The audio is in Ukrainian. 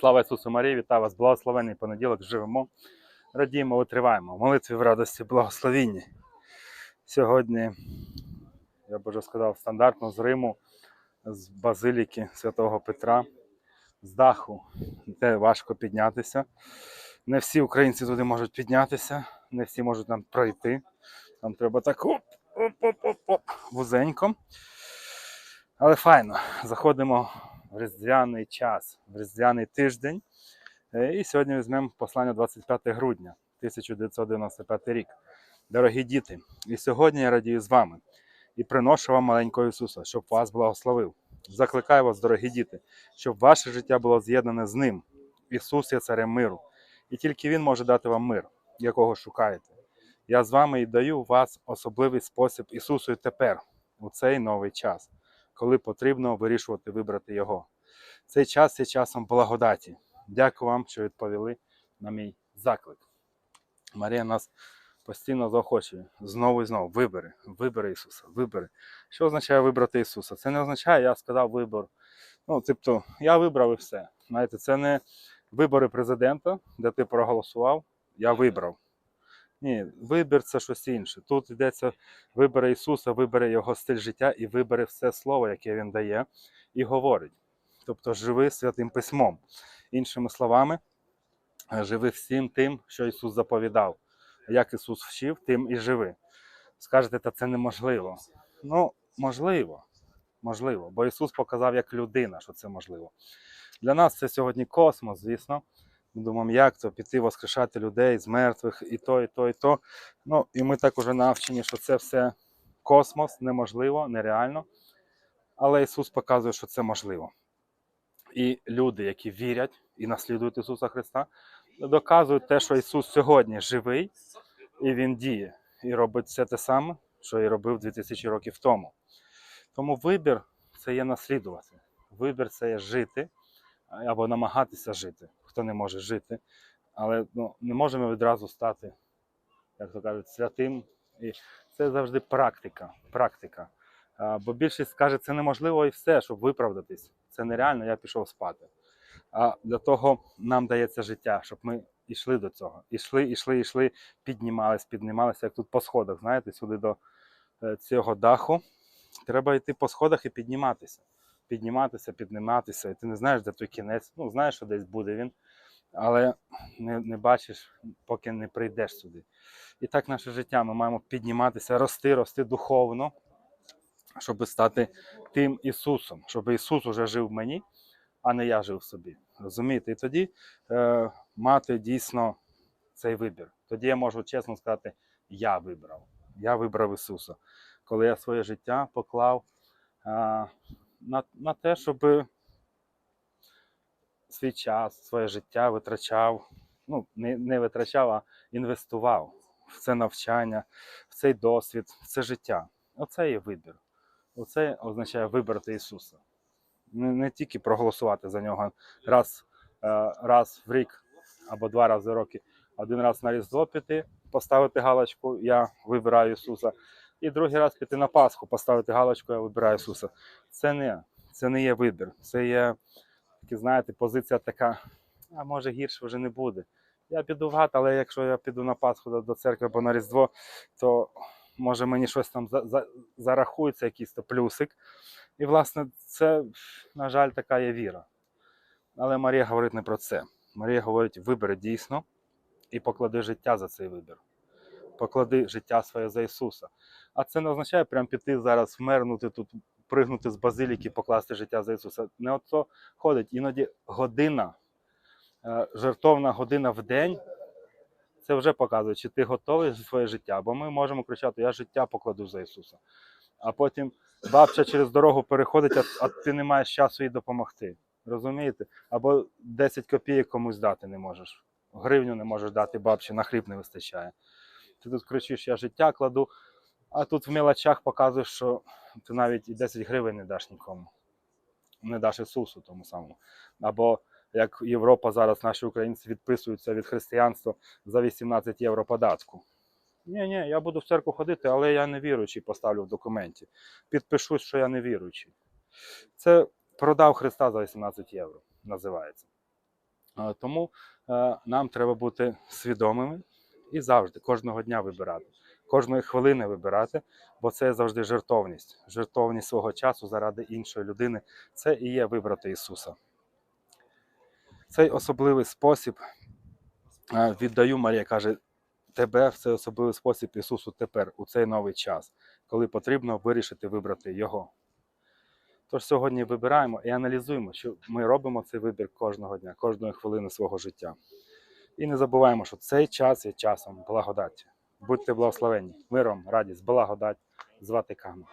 Слава Ісусу Марії, вітаю вас, благословений понеділок, живемо, радіємо, витриваємо. Молитві в радості, благословінні. Сьогодні, я б вже сказав, стандартно з Риму, з базиліки святого Петра, з даху, де важко піднятися. Не всі українці туди можуть піднятися, не всі можуть там пройти. Там треба так оп, оп, оп, оп, вузенько. Але файно, заходимо в різдвяний час, в різдвяний тиждень. Е, І сьогодні візьмемо послання 25 грудня 1995 рік. Дорогі діти, і сьогодні я радію з вами і приношу вам маленького Ісуса, щоб вас благословив. Закликаю вас, дорогі діти, щоб ваше життя було з'єднане з Ним. Ісус є царем миру, і тільки Він може дати вам мир, якого шукаєте. Я з вами і даю вас особливий спосіб Ісусу і тепер, у цей новий час коли потрібно вирішувати вибрати його. Цей час є часом благодаті. Дякую вам, що відповіли на мій заклик. Марія нас постійно заохочує знову і знову. Вибери, вибери Ісуса, вибери. Що означає вибрати Ісуса? Це не означає, я сказав вибор. Ну, тобто, я вибрав і все. Знаєте, це не вибори президента, де ти проголосував, я вибрав. Ні, вибір це щось інше. Тут йдеться вибере Ісуса, вибере Його стиль життя і вибере все слово, яке Він дає, і говорить. Тобто живи святим письмом. Іншими словами, живи всім тим, що Ісус заповідав. Як Ісус вчив, тим і живи. Скажете, та це неможливо. Ну, можливо, можливо, бо Ісус показав як людина, що це можливо. Для нас це сьогодні космос, звісно. Ми думаємо, як то піти воскрешати людей з мертвих, і то, і то, і то. Ну, і ми так уже навчені, що це все космос, неможливо, нереально. Але Ісус показує, що це можливо. І люди, які вірять і наслідують Ісуса Христа, доказують те, що Ісус сьогодні живий, і Він діє, і робить все те саме, що і робив 2000 років тому. Тому вибір це є наслідувати. Вибір це є жити або намагатися жити, хто не може жити. Але ну, не можемо відразу стати, як то кажуть, святим. І це завжди практика. практика. А, бо більшість скаже, це неможливо і все, щоб виправдатись. Це нереально, я пішов спати. А для того нам дається життя, щоб ми йшли до цього. Ішли, ішли, ішли, піднімались, піднімалися, як тут по сходах, знаєте, сюди до е, цього даху. Треба йти по сходах і підніматися підніматися, підніматися, і ти не знаєш, де той кінець. Ну, знаєш, що десь буде він, але не, не бачиш, поки не прийдеш сюди. І так наше життя. Ми маємо підніматися, рости, рости духовно, щоб стати тим Ісусом, щоб Ісус уже жив в мені, а не я жив в собі. Розумієте? І тоді е, мати дійсно цей вибір. Тоді я можу чесно сказати, я вибрав. Я вибрав Ісуса. Коли я своє життя поклав. Е, на, на те, щоб свій час, своє життя витрачав, ну, не, не витрачав, а інвестував в це навчання, в цей досвід, в це життя. Оце є вибір. Оце означає вибрати Ісуса. Не, не тільки проголосувати за нього раз, е, раз в рік або два рази в роки, один раз на Різдво піти, поставити галочку, я вибираю Ісуса. І другий раз піти на Пасху, поставити галочку, я вибираю Ісуса. Це не, це не є вибір. Це є, такі, знаєте, позиція така, а може гірше вже не буде. Я піду в гад, але якщо я піду на Пасху до, до церкви або на Різдво, то може мені щось там за, за, зарахується, якийсь то плюсик. І, власне, це, на жаль, така є віра. Але Марія говорить не про це. Марія говорить, вибери дійсно і поклади життя за цей вибір. Поклади життя своє за Ісуса. А це не означає прям піти зараз вмернути тут, пригнути з базиліки, покласти життя за Ісуса. Не от то ходить. Іноді година, е, жертовна година в день. Це вже показує, чи ти готовий за своє життя. Бо ми можемо кричати: Я життя покладу за Ісуса. А потім бабця через дорогу переходить, а, а ти не маєш часу їй допомогти. Розумієте? Або 10 копійок комусь дати не можеш. Гривню не можеш дати бабці, на хліб не вистачає. Ти тут кричиш, я життя кладу, а тут в мелочах показуєш, що ти навіть і 10 гривень не даш нікому. Не даш Ісусу тому самому. Або як Європа зараз, наші українці відписуються від християнства за 18 євро податку. Ні, ні, я буду в церкву ходити, але я не віруючий, поставлю в документі. Підпишусь, що я не віруючий. Це продав Христа за 18 євро, називається. Тому е, нам треба бути свідомими і завжди, кожного дня вибирати, кожної хвилини вибирати, бо це завжди жертовність. Жертовність свого часу заради іншої людини це і є вибрати Ісуса. Цей особливий спосіб віддаю, Марія каже, тебе в цей особливий спосіб Ісусу тепер, у цей новий час, коли потрібно вирішити вибрати Його. Тож сьогодні вибираємо і аналізуємо, що ми робимо цей вибір кожного дня, кожної хвилини свого життя. І не забуваємо, що цей час є часом благодаті. Будьте благословенні, миром, радість, благодать з Ватикану.